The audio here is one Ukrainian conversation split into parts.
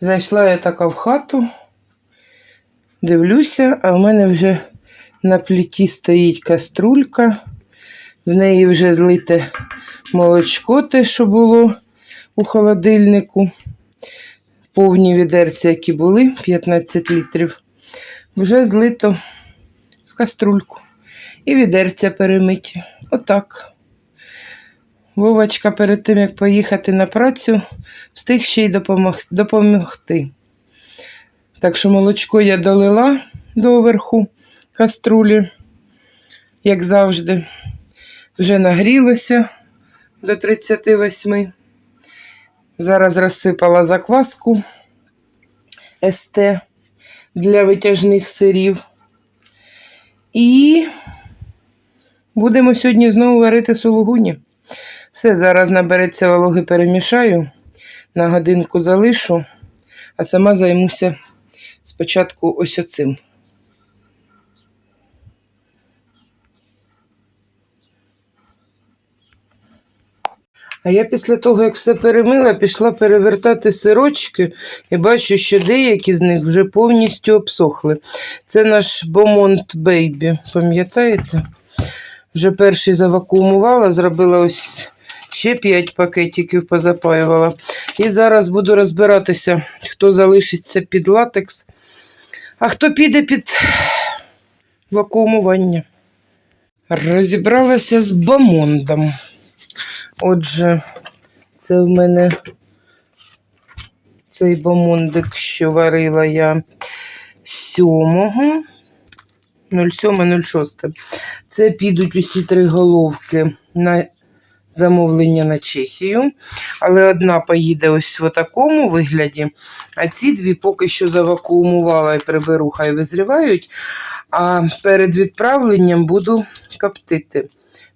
Зайшла я така в хату, дивлюся, а в мене вже на пліті стоїть каструлька, в неї вже злите молочко, те, що було у холодильнику. Повні відерці, які були, 15 літрів, вже злито в каструльку. І відерця перемиті. Отак. Вовочка перед тим, як поїхати на працю, встиг ще й допомогти. Так що молочко я долила доверху каструлі, як завжди. Вже нагрілося до 38. Зараз розсипала закваску СТ для витяжних сирів. І будемо сьогодні знову варити сулугуні. Все, зараз набереться вологи, перемішаю, на годинку залишу, а сама займуся спочатку ось оцим. А я після того, як все перемила, пішла перевертати сирочки і бачу, що деякі з них вже повністю обсохли. Це наш Бомонт Бейбі, пам'ятаєте? Вже перший завакуумувала, зробила ось ще 5 пакетиків, позапаювала. І зараз буду розбиратися, хто залишиться під латекс, а хто піде під вакуумування. Розібралася з бомондом. Отже, це в мене цей бомондик, що варила я 7 07-06. Це підуть усі три головки на замовлення на Чехію. Але одна поїде ось в такому вигляді, а ці дві поки що завакуумувала і приберу, хай визрівають. А перед відправленням буду коптити.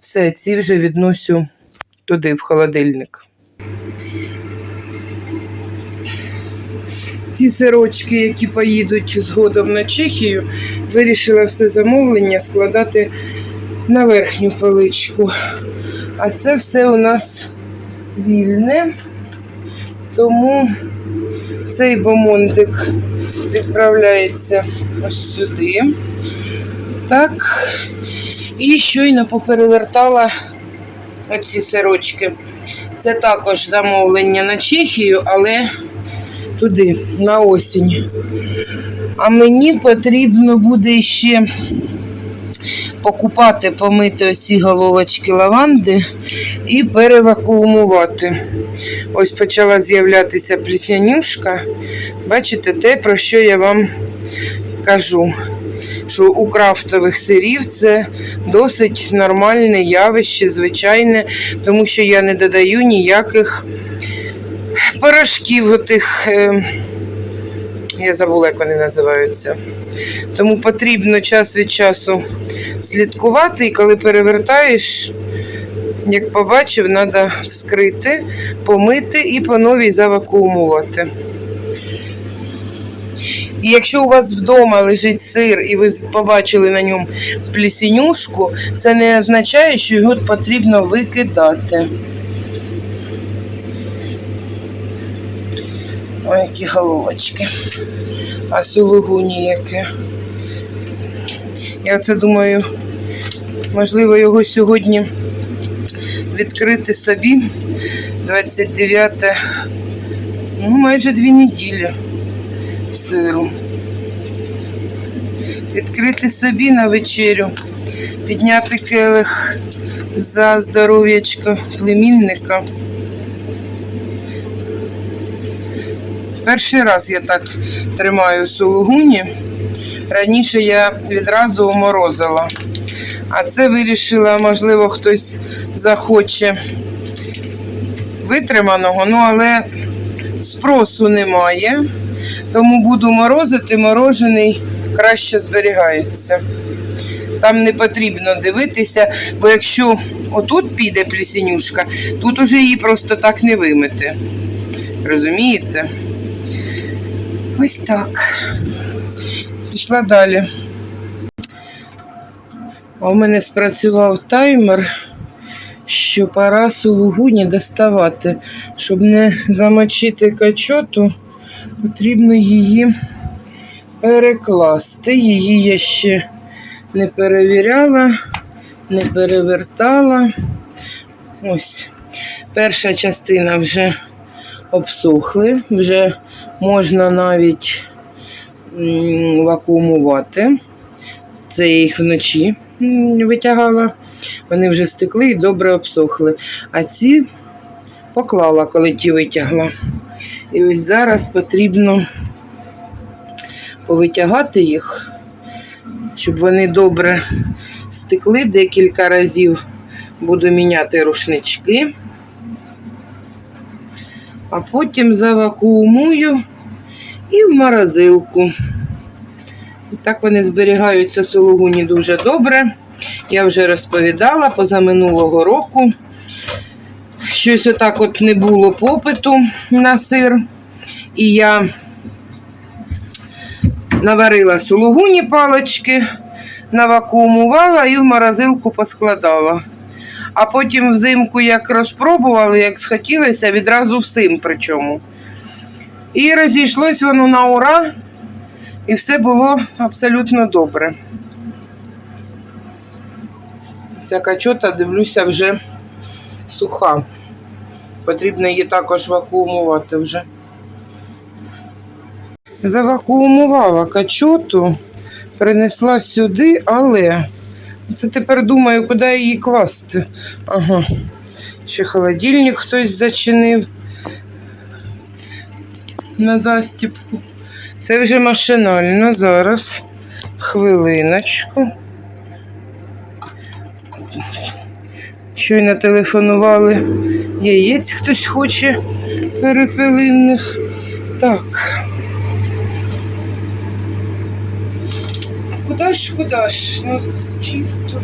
Все, ці вже відносю туди, в холодильник. Ці сирочки, які поїдуть згодом на Чехію, вирішила все замовлення складати на верхню поличку. А це все у нас вільне, тому цей бомондик відправляється ось сюди. Так, і щойно поперевертала оці сирочки. Це також замовлення на Чехію, але туди, на осінь. А мені потрібно буде ще покупати, помити оці головочки лаванди і перевакуумувати. Ось почала з'являтися пліснянюшка. Бачите, те, про що я вам кажу. Що у крафтових сирів це досить нормальне явище, звичайне, тому що я не додаю ніяких порошків отих, е, я забула, як вони називаються. Тому потрібно час від часу слідкувати, і коли перевертаєш, як побачив, треба вскрити, помити і по новій завакуумувати. І якщо у вас вдома лежить сир і ви побачили на ньому плісінюшку, це не означає, що його потрібно викидати. Ой, які головочки. А сулугуні яке. Я це думаю, можливо, його сьогодні відкрити собі 29, ну, майже дві неділі сиру. Відкрити собі на вечерю, підняти келих за здоров'ячко племінника. Перший раз я так тримаю сулугуні. Раніше я відразу уморозила. А це вирішила, можливо, хтось захоче витриманого, ну але спросу немає. Тому буду морозити, морожений краще зберігається. Там не потрібно дивитися, бо якщо отут піде плісенюшка, тут уже її просто так не вимити. Розумієте? Ось так. Пішла далі. А у мене спрацював таймер, що пора сулугуні доставати. Щоб не замочити качоту, потрібно її перекласти. Її я ще не перевіряла, не перевертала. Ось. Перша частина вже обсохли, вже можна навіть вакуумувати. Це я їх вночі витягала. Вони вже стекли і добре обсохли. А ці поклала, коли ті витягла. І ось зараз потрібно повитягати їх, щоб вони добре стекли декілька разів. Буду міняти рушнички, а потім завакуумую і в морозилку. І так вони зберігаються сологуні дуже добре. Я вже розповідала позаминулого року. Щось отак от не було попиту на сир. І я наварила сулугуні палочки, навакуумувала і в морозилку поскладала. А потім взимку, як розпробували, як схотілося, відразу всім причому. І розійшлось воно на ура, і все було абсолютно добре. Ця качота, дивлюся, вже суха. Потрібно її також вакуумувати вже. Завакуумувала качоту, принесла сюди, але це тепер думаю, куди її класти. Ага. Ще холодильник хтось зачинив на застіпку. Це вже машинально зараз. Хвилиночку. Щойно телефонували. Яєць хтось хоче перепелинних. Так. Куда ж, куда ж? Ну, чисто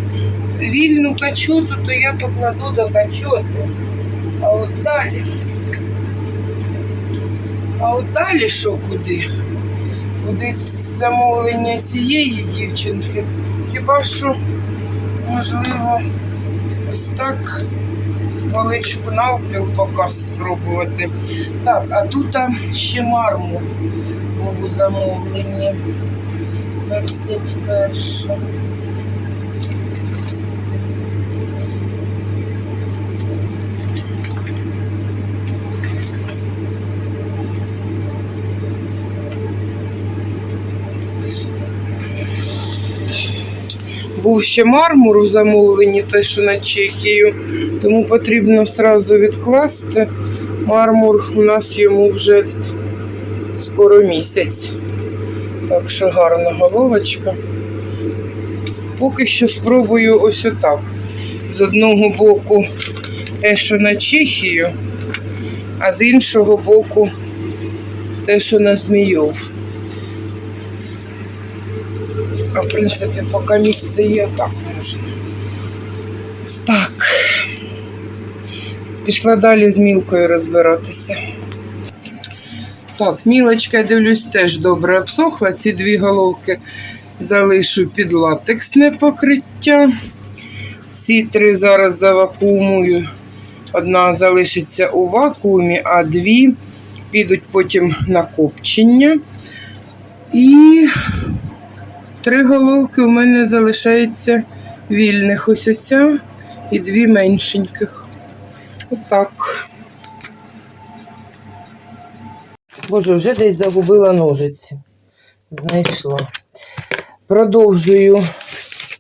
вільну качоту, то я покладу до качоти. А от далі. А от далі що куди? Куди замовлення цієї дівчинки? Хіба що, можливо, ось так величку навпіл поки спробувати. Так, а тут ще мармур був у замовленні. 21. Був ще мармур у замовленні, той, що на Чехію, тому потрібно одразу відкласти. Мармур у нас йому вже скоро місяць. Так що гарна головочка. Поки що спробую ось отак. З одного боку те, що на Чехію, а з іншого боку те, що на Змійов. А в принципі, поки місце є, так можна. Так. Пішла далі з мілкою розбиратися. Так, мілочка, дивлюсь, теж добре обсохла. Ці дві головки залишу під латексне покриття. Ці три зараз завакуумую. Одна залишиться у вакуумі, а дві підуть потім на копчення. І три головки у мене залишається вільних. Ось оця і дві меншеньких. Отак. Боже, вже десь загубила ножиці. Знайшла. Продовжую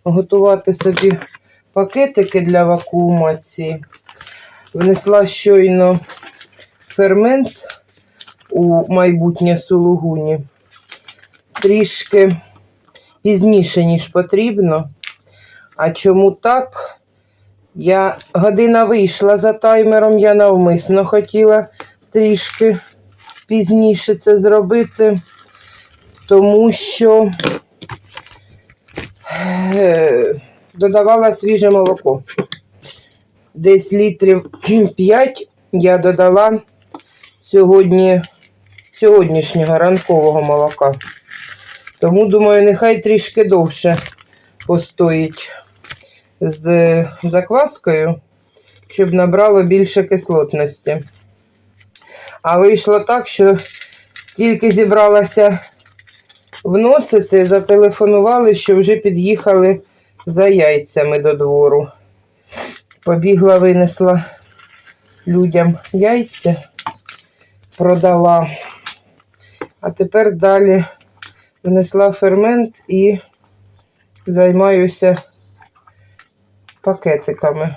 готувати собі пакетики для вакуумації. Внесла щойно фермент у майбутнє сулугуні. Трішки пізніше, ніж потрібно. А чому так? Я година вийшла за таймером, я навмисно хотіла трішки пізніше це зробити, тому що е, додавала свіже молоко. Десь літрів 5 я додала сьогодні сьогоднішнього ранкового молока. Тому, думаю, нехай трішки довше постоїть з закваскою, щоб набрало більше кислотності. А вийшло так, що тільки зібралася вносити, зателефонували, що вже під'їхали за яйцями до двору. Побігла, винесла людям яйця, продала. А тепер далі внесла фермент і займаюся пакетиками.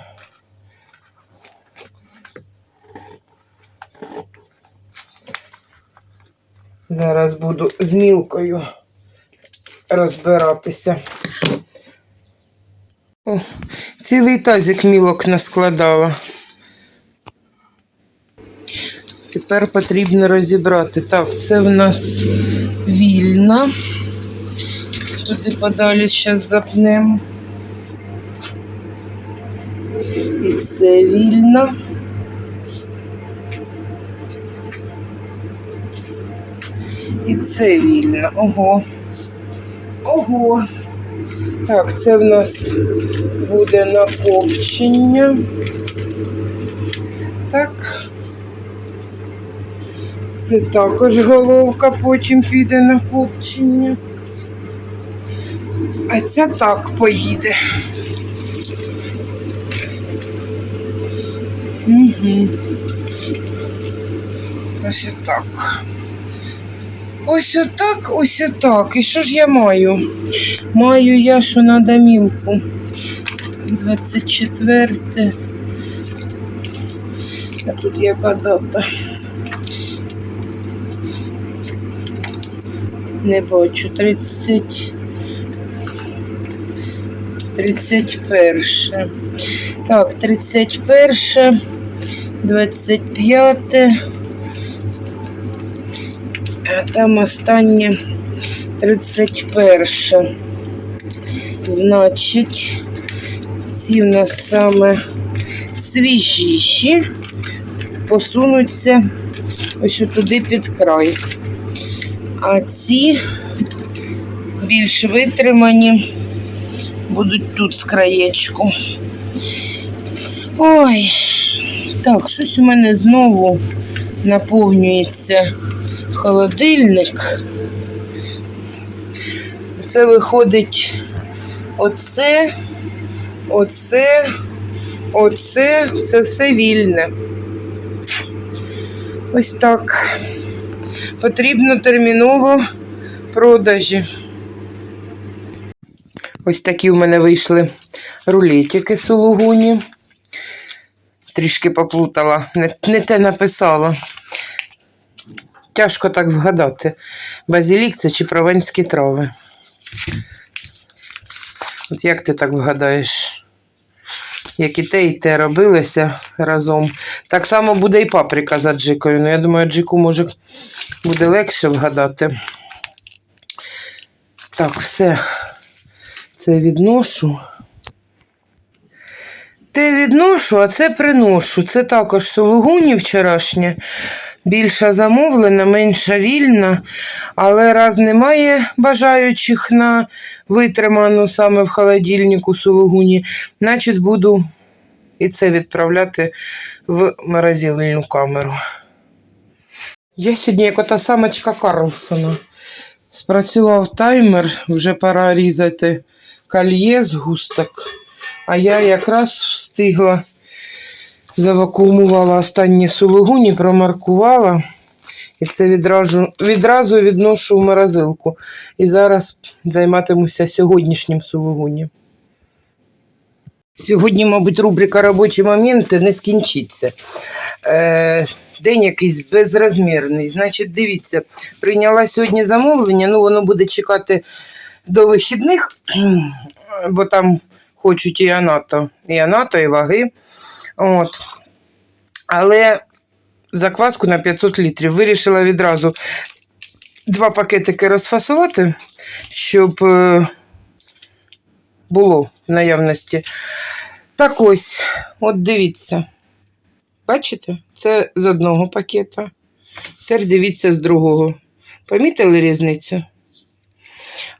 Зараз буду з мілкою розбиратися. О, цілий тазик мілок наскладала. Тепер потрібно розібрати. Так, це в нас вільна. Туди подалі зараз запнемо. І це вільна. І це вільно. Ого. Ого. Так, це в нас буде накопчення. Так. Це також головка, потім піде на копчення. А ця так поїде. Угу. Ось так. Ось отак, ось отак. І що ж я маю? Маю я, що надо мілку. 24. А тут яка дата? Не бачу. 30. 31. Так, 31, 25. Там останнє 31. Значить, ці в нас саме свіжіші посунуться ось туди під край. А ці більш витримані будуть тут з краєчку. Ой, так, щось у мене знову наповнюється холодильник. Це виходить оце, оце, оце, це все вільне. Ось так. Потрібно терміново продажі. Ось такі в мене вийшли рулетики сулугуні. Трішки поплутала, не, не те написала. Тяжко так вгадати, базилік це чи прованські трави. От як ти так вгадаєш? Як і те, і те робилося разом. Так само буде і паприка за джикою. Ну, я думаю, джику може буде легше вгадати. Так, все. Це відношу. Те відношу, а це приношу. Це також сулугуні вчорашнє. Більша замовлена, менша вільна, але раз немає бажаючих на витриману саме в холодильнику сулугуні, значить буду і це відправляти в морозильну камеру. Я сьогодні як ота самочка Карлсона. Спрацював таймер, вже пора різати кольє з густок. А я якраз встигла, завакуумувала останні сулугуні, промаркувала. І це відразу, відразу відношу в морозилку. І зараз займатимуся сьогоднішнім сулугуні. Сьогодні, мабуть, рубрика робочі моменти не скінчиться. Е, день якийсь безрозмірний. Значить, дивіться, прийняла сьогодні замовлення, ну воно буде чекати до вихідних, бо там хочуть і анато, і ваги. От. Але закваску на 500 літрів вирішила відразу два пакетики розфасувати, щоб е, було в наявності. Так ось, от дивіться. Бачите? Це з одного пакета. Тепер дивіться з другого. Помітили різницю?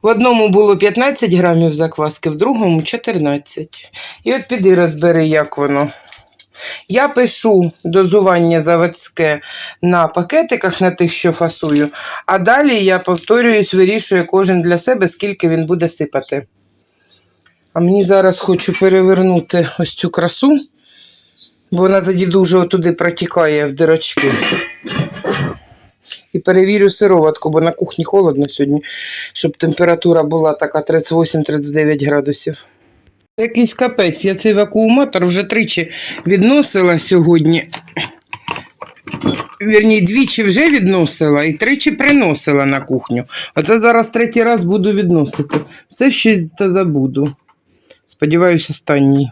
В одному було 15 грамів закваски, в другому 14. І от піди розбери, як воно. Я пишу дозування заводське на пакетиках, на тих, що фасую, а далі я повторююсь, вирішую кожен для себе, скільки він буде сипати. А мені зараз хочу перевернути ось цю красу, бо вона тоді дуже отуди протікає в дирочки. І перевірю сироватку, бо на кухні холодно сьогодні, щоб температура була така 38-39 градусів. Якийсь капець, я цей вакууматор вже тричі відносила сьогодні. Вірні, двічі вже відносила і тричі приносила на кухню. Оце зараз третій раз буду відносити. Все щось та забуду. Сподіваюся, останній.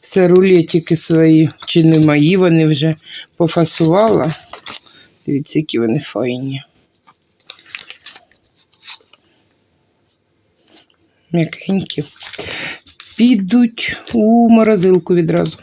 Все рулетики свої, чи не мої, вони вже пофасувала. Дивіться, які вони файні. М'якенькі. Підуть у морозилку відразу.